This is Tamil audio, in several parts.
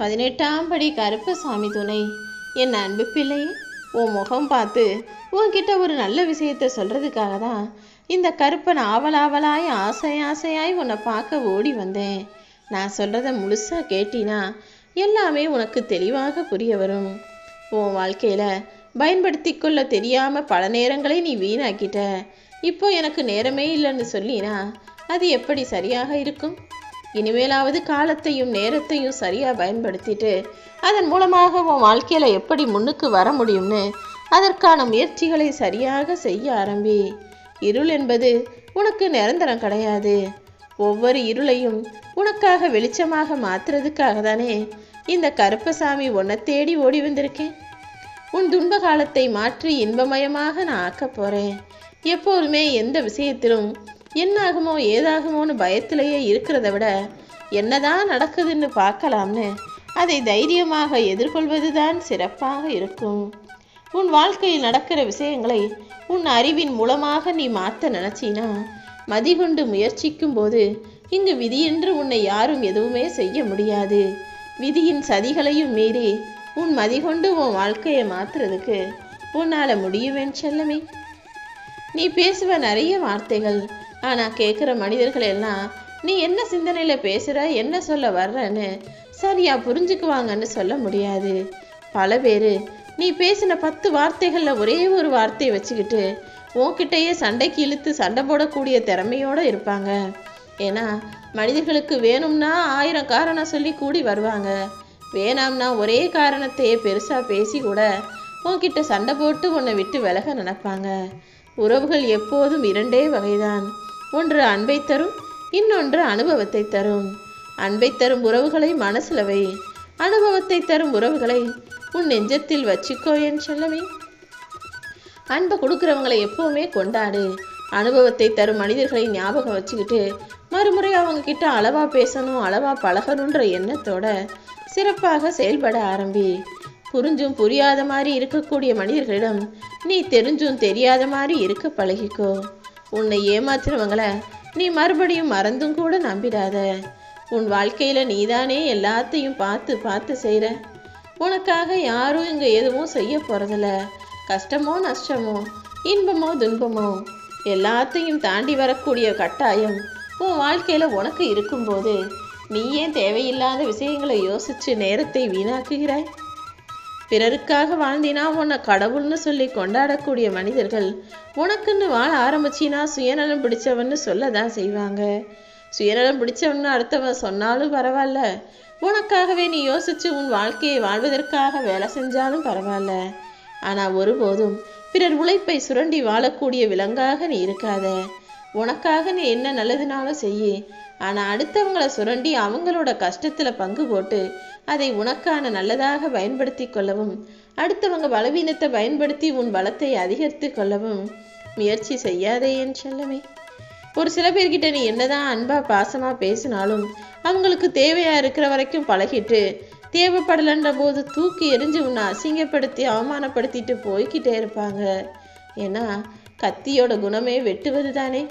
பதினெட்டாம் படி கருப்பசாமி துணை. என் அன்பு பிள்ளை உன் முகம் பார்த்து உன்கிட்ட ஒரு நல்ல விஷயத்த சொல்கிறதுக்காக தான் இந்த கருப்பன் ஆவலாவலாய் ஆசை ஆசையாய் உன்னை பார்க்க ஓடி வந்தேன். நான் சொல்கிறத முழுசாக கேட்டினா எல்லாமே உனக்கு தெளிவாக புரிய வரும். உன் வாழ்க்கையில் பயன்படுத்தி கொள்ள தெரியாமல் பல நேரங்களை நீ வீணாக்கிட்ட. இப்போ எனக்கு நேரமே இல்லைன்னு சொல்லினா அது எப்படி சரியாக இருக்கும்? இனிமேலாவது காலத்தையும் நேரத்தையும் சரியாக பயன்படுத்திட்டு அதன் மூலமாக உன் வாழ்க்கையில் எப்படி முன்னுக்கு வர முடியும்னு அதற்கான முயற்சிகளை சரியாக செய்ய ஆரம்பி. இருள் என்பது உனக்கு நிரந்தரம் கிடையாது. ஒவ்வொரு இருளையும் உனக்காக வெளிச்சமாக மாற்றுறதுக்காக தானே இந்த கருப்பசாமி உன்னை தேடி ஓடி வந்திருக்கேன். உன் துன்ப காலத்தை மாற்றி இன்பமயமாக நான் ஆக்கப் போகிறேன் எப்போதுமே எந்த விஷயத்திலும் என்னாகுமோ ஏதாகுமோன்னு பயத்திலேயே இருக்கிறத விட என்னதான் நடக்குதுன்னு பார்க்கலாம்னு அதை தைரியமாக எதிர்கொள்வதுதான் சிறப்பாக இருக்கும். உன் வாழ்க்கையில் நடக்கிற விஷயங்களை உன் அறிவின் மூலமாக நீ மாற்ற நினைச்சினா மதிகொண்டு முயற்சிக்கும் போது இங்கு விதியென்று உன்னை யாரும் எதுவுமே செய்ய முடியாது. விதியின் சதிகளையும் மீறி உன் மதிகொண்டு உன் வாழ்க்கையை மாத்துறதுக்கு உன்னால் முடியுவேன் செல்லமே. நீ பேசுவ நிறைய வார்த்தைகள் ஆனால் கேட்குற மனிதர்கள் எல்லாம் நீ என்ன சிந்தனையில் பேசுகிற என்ன சொல்ல வர்றன்னு சரியா புரிஞ்சுக்குவாங்கன்னு சொல்ல முடியாது. பல பேர் நீ பேசின பத்து வார்த்தைகளில் ஒரே ஒரு வார்த்தையை வச்சுக்கிட்டு உன்கிட்டயே சண்டைக்கு இழுத்து சண்டை போடக்கூடிய திறமையோட இருப்பாங்க. ஏன்னா மனிதர்களுக்கு வேணும்னா ஆயிரம் காரணம் சொல்லி கூடி வருவாங்க. வேணாம்னா ஒரே காரணத்தையே பெருசாக பேசி கூட உன்கிட்ட சண்டை போட்டு உன்னை விட்டு விலக நினைப்பாங்க. உறவுகள் எப்போதும் இரண்டே வகைதான். ஒன்று அன்பை தரும் இன்னொன்று அனுபவத்தை தரும். அன்பை தரும் உறவுகளை மனசில் வை அனுபவத்தை தரும் உறவுகளை உன் நெஞ்சத்தில் வச்சுக்கோ என் செல்லமே. அன்பை கொடுக்குறவங்களை எப்பவுமே கொண்டாடு. அனுபவத்தை தரும் மனிதர்களை ஞாபகம் வச்சுக்கிட்டு மறுமுறை அவங்க கிட்ட அளவா பேசணும் அளவா பழகணுன்ற எண்ணத்தோட சிறப்பாக செயல்பட ஆரம்பி. புரிஞ்சும் புரியாத மாதிரி இருக்கக்கூடிய மனிதர்களிடம் நீ தெரிஞ்சும் தெரியாத மாதிரி இருக்க பழகிக்கோ. உன்னை ஏமாத்துறவங்கள நீ மறுபடியும் மறந்தும் கூட நம்பிடாத. உன் வாழ்க்கையில நீதானே எல்லாத்தையும் பார்த்து பார்த்து செய்கிற உனக்காக யாரும் இங்கே எதுவும் செய்ய போகிறதில்ல கஷ்டமோ நஷ்டமோ இன்பமோ துன்பமோ எல்லாத்தையும் தாண்டி வரக்கூடிய கட்டாயம் உன் வாழ்க்கையில் உனக்கு இருக்கும்போது நீ ஏன் தேவையில்லாத விஷயங்களை யோசித்து நேரத்தை வீணாக்குகிறாய்? பிறருக்காக வாழ்ந்தினா உன்னை கடவுள்னு சொல்லி கொண்டாடக்கூடிய மனிதர்கள் உனக்குன்னு வாழ ஆரம்பிச்சினா சுயநலம் பிடிச்சவன்னு சொல்லதான் செய்வாங்க. சுயநலம் பிடிச்சவன்னு அடுத்தவன் சொன்னாலும் பரவாயில்ல. உனக்காகவே நீ யோசிச்சு உன் வாழ்க்கையை வாழ்வதற்காக வேலை செஞ்சாலும் பரவாயில்ல. ஆனா ஒருபோதும் பிறர் உழைப்பை சுரண்டி வாழக்கூடிய விலங்காக நீ இருக்காத. உனக்காக நீ என்ன நல்லதுனாலும் செய்யி. ஆனா அடுத்தவங்களை சுரண்டி அவங்களோட கஷ்டத்துல பங்கு போட்டு அதை உனக்கான நல்லதாக பயன்படுத்தி கொள்ளவும் அடுத்தவங்க பலவீனத்தை பயன்படுத்தி உன் பலத்தை அதிகரித்து கொள்ளவும் முயற்சி செய்யாதே என் செல்லமே. ஒரு சில பேர்கிட்ட நீ என்னதான் அன்பா பாசமா பேசினாலும் அவங்களுக்கு தேவையா இருக்கிற வரைக்கும் பழகிட்டு தேவைப்படலன்ற போது தூக்கி எரிஞ்சு உன்னை அசிங்கப்படுத்தி அவமானப்படுத்திட்டு போய்கிட்டே இருப்பாங்க. ஏன்னா கத்தியோட குணமே வெட்டுவது தானே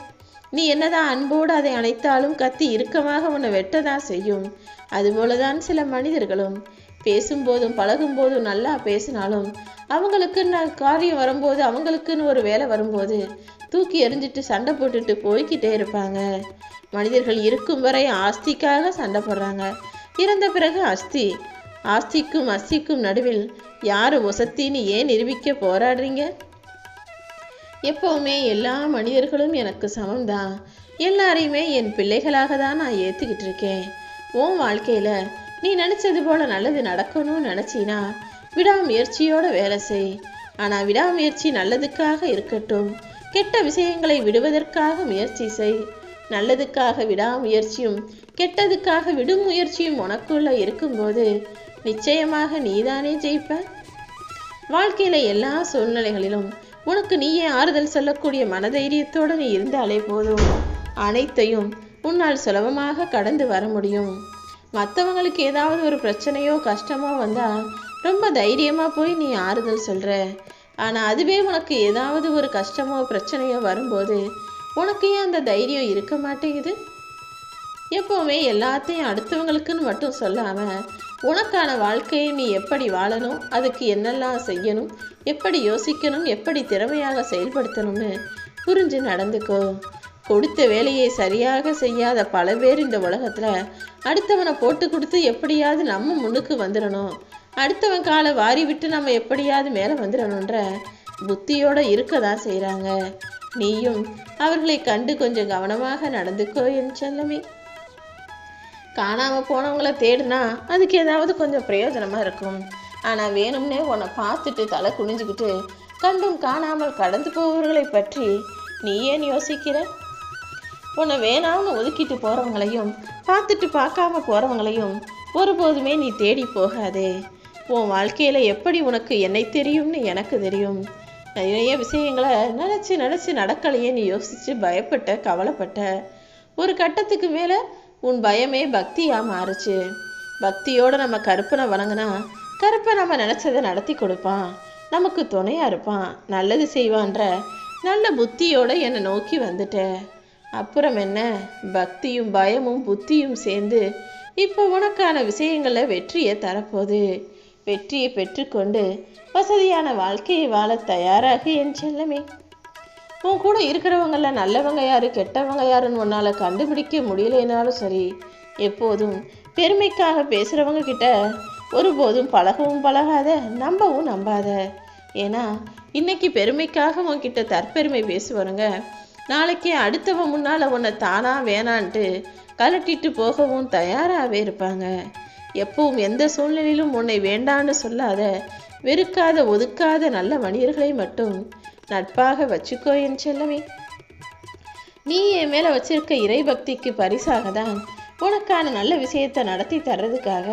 நீ என்னதான் அன்போடு அதை அணைத்தாலும் கத்தி இறுக்கமாக உன்னை வெட்டதான் செய்யும்? அதுபோலதான் சில மனிதர்களும். பேசும்போதும் பழகும்போதும் நல்லா பேசினாலும் அவங்களுக்குன்னு காரியம் வரும்போது அவங்களுக்குன்னு ஒரு வேலை வரும்போது தூக்கி எறிஞ்சிட்டு சண்டை போட்டுட்டு போய்கிட்டே இருப்பாங்க. மனிதர்கள் இருக்கும் வரை ஆஸ்திக்காக சண்டை போடுறாங்க. இறந்த பிறகு அஸ்தி. ஆஸ்திக்கும் அஸ்திக்கும் நடுவில் யார் ஒசத்தின்னு ஏன் நிரூபிக்க போராடுறீங்க? எப்பவுமே எல்லா மனிதர்களும் எனக்கு சமம்தான். எல்லாரையுமே என் பிள்ளைகளாக தான் நான் ஏற்றுக்கிட்டு இருக்கேன். உன் வாழ்க்கையில் நீ நினச்சது போல் நல்லது நடக்கணும்னு நினச்சினா விடாமுயற்சியோட வேலை செய். ஆனால் விடாமுயற்சி நல்லதுக்காக இருக்கட்டும். கெட்ட விஷயங்களை விடுவதற்காக முயற்சி செய். நல்லதுக்காக விடாமுயற்சியும் கெட்டதுக்காக விடும் முயற்சியும் உனக்குள்ள இருக்கும்போது நிச்சயமாக நீதானே ஜெயிப்ப? வாழ்க்கையில் எல்லா சூழ்நிலைகளிலும் உனக்கு நீயே ஆறுதல் சொல்லக்கூடிய மனதைரியத்தோடு நீ இருந்தாலே போதும். அனைத்தையும் உன்னால் சுலபமாக கடந்து வர முடியும். மற்றவங்களுக்கு ஏதாவது ஒரு பிரச்சனையோ கஷ்டமோ வந்தால் ரொம்ப தைரியமாக போய் நீ ஆறுதல் சொல்கிற ஆனால் அதுவே உனக்கு ஏதாவது ஒரு கஷ்டமோ பிரச்சனையோ வரும்போது உனக்கு ஏன் அந்த தைரியம் இருக்க மாட்டேங்குது? எப்போவுமே எல்லாத்தையும் அடுத்தவங்களுக்குன்னு மட்டும் சொல்லாமல் உனக்கான வாழ்க்கையை நீ எப்படி வாழணும்? அதுக்கு என்னெல்லாம் செய்யணும்? எப்படி யோசிக்கணும்? எப்படி திறமையாக செயல்படுத்தணும்னு புரிஞ்சு நடந்துக்கோ. கொடுத்த வேலையை சரியாக செய்யாத பல பேர் இந்த உலகத்தில் அடுத்தவனை போட்டு கொடுத்து எப்படியாவது நம்ம முன்னுக்கு வந்துடணும் அடுத்தவன் காலை வாரி விட்டு நம்ம எப்படியாவது மேலே வந்துடணுன்ற புத்தியோட இருக்க தான் செய்கிறாங்க நீயும் அவர்களை கண்டு கொஞ்சம் கவனமாக நடந்துக்கோ என் செல்லமே. காணாமல் போனவங்கள தேடுனா அதுக்கு ஏதாவது கொஞ்சம் பிரயோஜனமாக இருக்கும். ஆனால் வேணும்னே உன்னை பார்த்துட்டு தலை குனிஞ்சுக்கிட்டு கண்டும் காணாமல் கடந்து போபவர்களை பற்றி நீ ஏன் யோசிக்கிற? உன்னை வேணாம்னு ஒதுக்கிட்டு போகிறவங்களையும் பார்த்துட்டு பார்க்காம போகிறவங்களையும் ஒருபோதுமே நீ தேடி போகாதே. உன் வாழ்க்கையில் எப்படி உனக்கு என்னை தெரியும்னு எனக்கு தெரியும். நிறைய விஷயங்களை நினச்சி நினச்சி நடக்கலையே நீ யோசிச்சு பயப்பட்ட கவலைப்பட்ட. ஒரு கட்டத்துக்கு மேலே உன் பயமே பக்தியா மாறுச்சு. பக்தியோட நம்ம கருப்பனை வணங்கினா கருப்பை நம்ம நினச்சதை நடத்தி கொடுப்பான். நமக்கு துணையா இருப்பான். நல்லது செய்வான்ற நல்ல புத்தியோட என்னை நோக்கி வந்துட்ட. அப்புறம் என்ன? பக்தியும் பயமும் புத்தியும் சேர்ந்து இப்போ உனக்கான விஷயங்களில் வெற்றியை தரப்போகுது. வெற்றியை பெற்றுக்கொண்டு வசதியான வாழ்க்கையை வாழ தயாராக என் செல்லமே. உன் கூட இருக்கிறவங்கள நல்லவங்க யாரு கெட்டவங்க யாருன்னு உன்னால் கண்டுபிடிக்க முடியலைனாலும் சரி எப்போதும் பெருமைக்காக பேசுகிறவங்க கிட்ட ஒருபோதும் பழகவும் பழகாத நம்பவும் நம்பாத. ஏன்னா இன்னைக்கு பெருமைக்காக உன்கிட்ட தற்பெருமை பேசுவாருங்க நாளைக்கு அடுத்தவன் முன்னால் உன்னை தானா வேணான்ட்டு கலட்டிட்டு போகவும் தயாராகவே இருப்பாங்க. எப்பவும் எந்த சூழ்நிலையிலும் உன்னை வேண்டான்னு சொல்லாத வெறுக்காத ஒதுக்காத நல்ல மனிதர்களை மட்டும் நட்பாக வச்சுக்கோ என் செல்லமே. நீ என் மேலே வச்சிருக்க இறைபக்திக்கு பரிசாக தான் உனக்கான நல்ல விஷயத்தை நடத்தி தர்றதுக்காக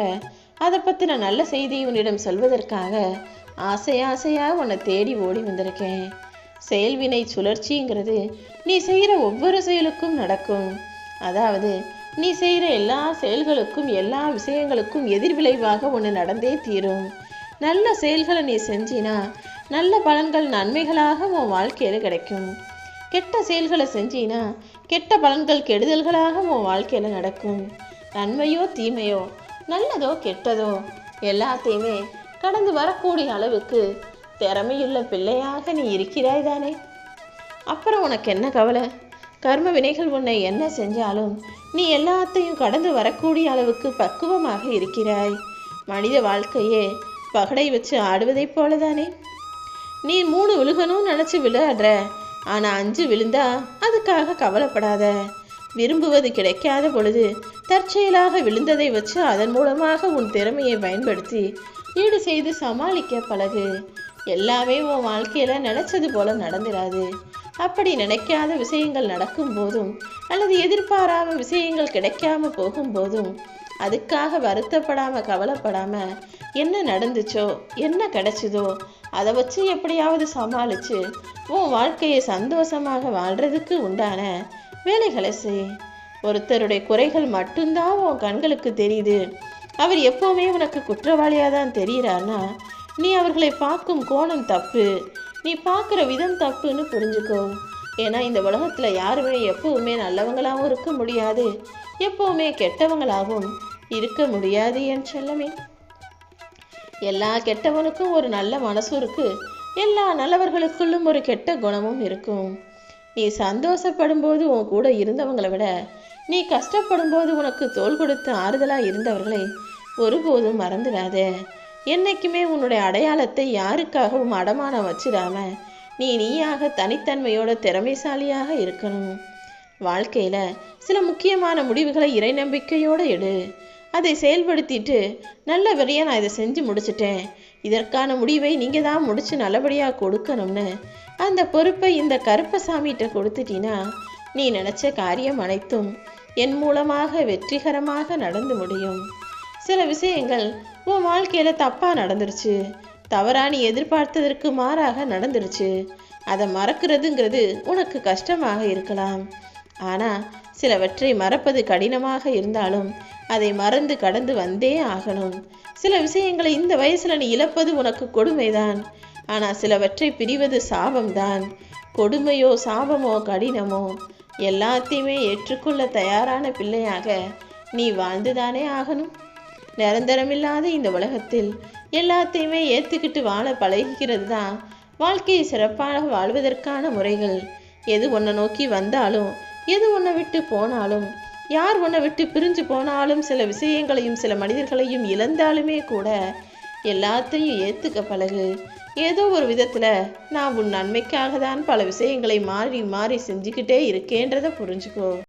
அதை பற்றின நல்ல செய்தி உன்னிடம் சொல்வதற்காக ஆசை ஆசையாக உன்னை தேடி ஓடி வந்திருக்கேன். செயல்வினை சுழற்சிங்கிறது நீ செய்கிற ஒவ்வொரு செயலுக்கும் நடக்கும். அதாவது நீ செய்கிற எல்லா செயல்களுக்கும் எல்லா விஷயங்களுக்கும் எதிர்விளைவாக ஒன்று நடந்தே தீரும். நல்ல செயல்களை நீ செஞ்சினா நல்ல பலன்கள் நன்மைகளாக உன் வாழ்க்கையில் கிடைக்கும். கெட்ட செயல்களை செஞ்சினா கெட்ட பலன்கள் கெடுதல்களாக உன் வாழ்க்கையில் நடக்கும். நன்மையோ தீமையோ நல்லதோ கெட்டதோ எல்லாத்தையுமே கடந்து வரக்கூடிய அளவுக்கு திறமையுள்ள பிள்ளையாக நீ இருக்கிறாய் தானே? அப்புறம் உனக்கு என்ன கவலை? கர்ம வினைகள் உன்னை என்ன செஞ்சாலும் நீ எல்லாத்தையும் கடந்து வரக்கூடிய அளவுக்கு பக்குவமாக இருக்கிறாய். மனித வாழ்க்கையே பகடை வச்சு ஆடுவதைப் போலதானே? நீ மூணு விழுகணும்னு நினச்சி விளையாடுற. ஆனால் அஞ்சு விழுந்தா அதுக்காக கவலைப்படாத. விரும்புவது கிடைக்காத பொழுது தற்செயலாக விழுந்ததை வச்சு அதன் மூலமாக உன் திறமையை பயன்படுத்தி ஈடு செய்து சமாளிக்க பழகு. எல்லாமே உன் வாழ்க்கையில நினைச்சது போல நடந்துடாது அப்படி நினைக்காத விஷயங்கள் நடக்கும் போதும் அல்லது எதிர்பாராத விஷயங்கள் கிடைக்காம போகும்போதும் அதுக்காக வருத்தப்படாமல் கவலைப்படாமல் என்ன நடந்துச்சோ என்ன கிடைச்சதோ அதை வச்சு எப்படியாவது சமாளிச்சு உன் வாழ்க்கையை சந்தோஷமாக வாழ்கிறதுக்கு உண்டான வேலைகளை செய். ஒருத்தருடைய குறைகள் மட்டும்தான் உன் கண்களுக்கு தெரியுது. அவர் எப்போவுமே உனக்கு குற்றவாளியாக தான் தெரிகிறான்னா நீ அவர்களை பார்க்கும் கோணம் தப்பு. நீ பார்க்குற விதம் தப்புன்னு புரிஞ்சுக்கோ. ஏன்னா இந்த உலகத்தில் யாருமே எப்பவுமே நல்லவங்களாகவும் இருக்க முடியாது. எப்பவுமே கெட்டவங்களாகவும் இருக்க முடியாது என் செல்லமே. எல்லா கெட்டவனுக்கும் ஒரு நல்ல மனசு இருக்கு. எல்லா நல்லவர்களுக்குள்ளும் ஒரு கெட்ட குணமும் இருக்கும். நீ சந்தோஷப்படும் போது உன் கூட இருந்தவங்களை விட நீ கஷ்டப்படும் போது உனக்கு தோள் கொடுத்து ஆறுதலா இருந்தவர்களை ஒருபோதும் மறந்துடாத. என்னைக்குமே உன்னுடைய அடையாளத்தை யாருக்காகவும் அடமானம் வச்சிடாம நீ நீயாக தனித்தன்மையோட திறமைசாலியாக இருக்கணும். வாழ்க்கையில் சில முக்கியமான முடிவுகளை இறை நம்பிக்கையோடு எடு. அதை செயல்படுத்திட்டு நல்ல நான் இதை செஞ்சு முடிச்சிட்டேன். இதற்கான முடிவை நீங்கள் தான் முடித்து நல்லபடியாக கொடுக்கணும்னு அந்த பொறுப்பை இந்த கருப்பசாமிகிட்ட கொடுத்துட்டீன்னா நீ நினச்ச காரியம் அனைத்தும் என் மூலமாக வெற்றிகரமாக நடந்து முடியும். சில விஷயங்கள் உன் வாழ்க்கையில் தப்பாக நடந்துருச்சு. தவறாக நீ எதிர்பார்த்ததற்கு மாறாக நடந்துருச்சு. அதை மறக்கிறதுங்கிறது உனக்கு கஷ்டமாக இருக்கலாம். ஆனால் சிலவற்றை மறப்பது கடினமாக இருந்தாலும் அதை மறந்து கடந்து வந்தே ஆகணும். சில விஷயங்களை இந்த வயசுல நீ இழப்பது உனக்கு கொடுமைதான். ஆனால் சிலவற்றை பிரிவது சாபம்தான். கொடுமையோ சாபமோ கடினமோ எல்லாத்தையுமே ஏற்றுக்கொள்ள தயாரான பிள்ளையாக நீ வாழ்ந்துதானே ஆகணும். நிரந்தரமில்லாத இந்த உலகத்தில் எல்லாத்தையுமே ஏற்றுக்கிட்டு வாழ பழகிக்கிறது தான் வாழ்க்கையை சிறப்பாக வாழ்வதற்கான முறைகள். எது உன்னை நோக்கி வந்தாலும் எது உன்னை விட்டு போனாலும்? யார் உன்னை விட்டு பிரிஞ்சு போனாலும் சில விஷயங்களையும் சில மனிதர்களையும் இழந்தாலுமே கூட எல்லாத்தையும் ஏற்றுக்க பழகு. ஏதோ ஒரு விதத்தில் நான் உன் நன்மைக்காக தான் பல விஷயங்களை மாறி மாறி செஞ்சுக்கிட்டே இருக்கேன்றதை புரிஞ்சுக்கோ.